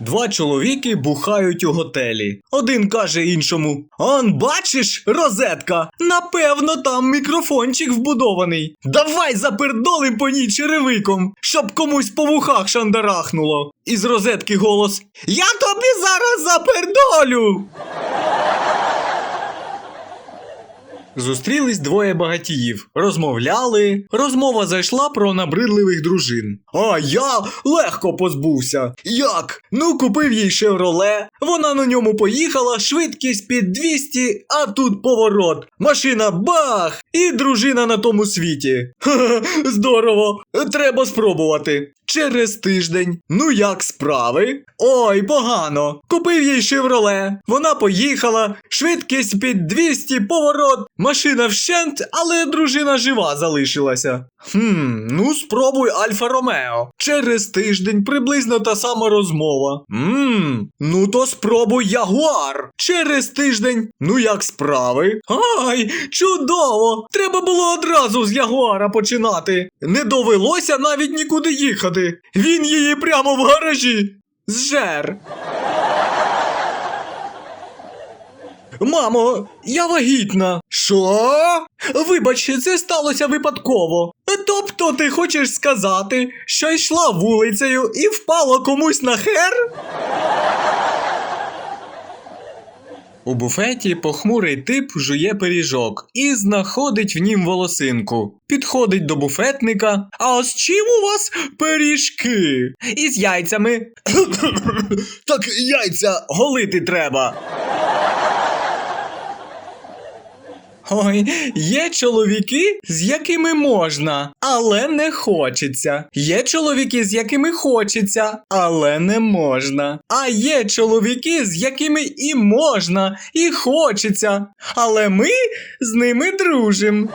Два чоловіки бухають у готелі. Один каже іншому: Он, бачиш, розетка? Напевно, там мікрофончик вбудований. Давай запердолим по ній черевиком, щоб комусь по вухах шандарахнуло. Із розетки голос: Я тобі зараз запердолю. Зустрілись двоє багатіїв, розмовляли. Розмова зайшла про набридливих дружин. А я легко позбувся. Як? Ну, купив їй шевроле, вона на ньому поїхала, швидкість під 200, а тут поворот. Машина бах! І дружина на тому світі. Ха-ха, здорово, треба спробувати. Через тиждень. Ну як справи? Ой, погано. Купив їй шевроле. Вона поїхала. Швидкість під 200, поворот. Машина вщент, але дружина жива залишилася. Хм, ну спробуй Альфа Ромео. Через тиждень приблизно та сама розмова. Мм, ну то спробуй Ягуар. Через тиждень. Ну як справи? Ай, чудово! Треба було одразу з Ягуара починати. Не довелося навіть нікуди їхати. Він її прямо в гаражі. Зжер. Мамо, я вагітна. Що? Вибач, це сталося випадково. Тобто ти хочеш сказати, що йшла вулицею і впала комусь на хер? У буфеті похмурий тип жує пиріжок і знаходить в нім волосинку. Підходить до буфетника. А з чим у вас пиріжки? Із яйцями. так яйця голити треба. Ой, є чоловіки, з якими можна, але не хочеться. Є чоловіки, з якими хочеться, але не можна. А є чоловіки, з якими і можна, і хочеться. Але ми з ними дружимо.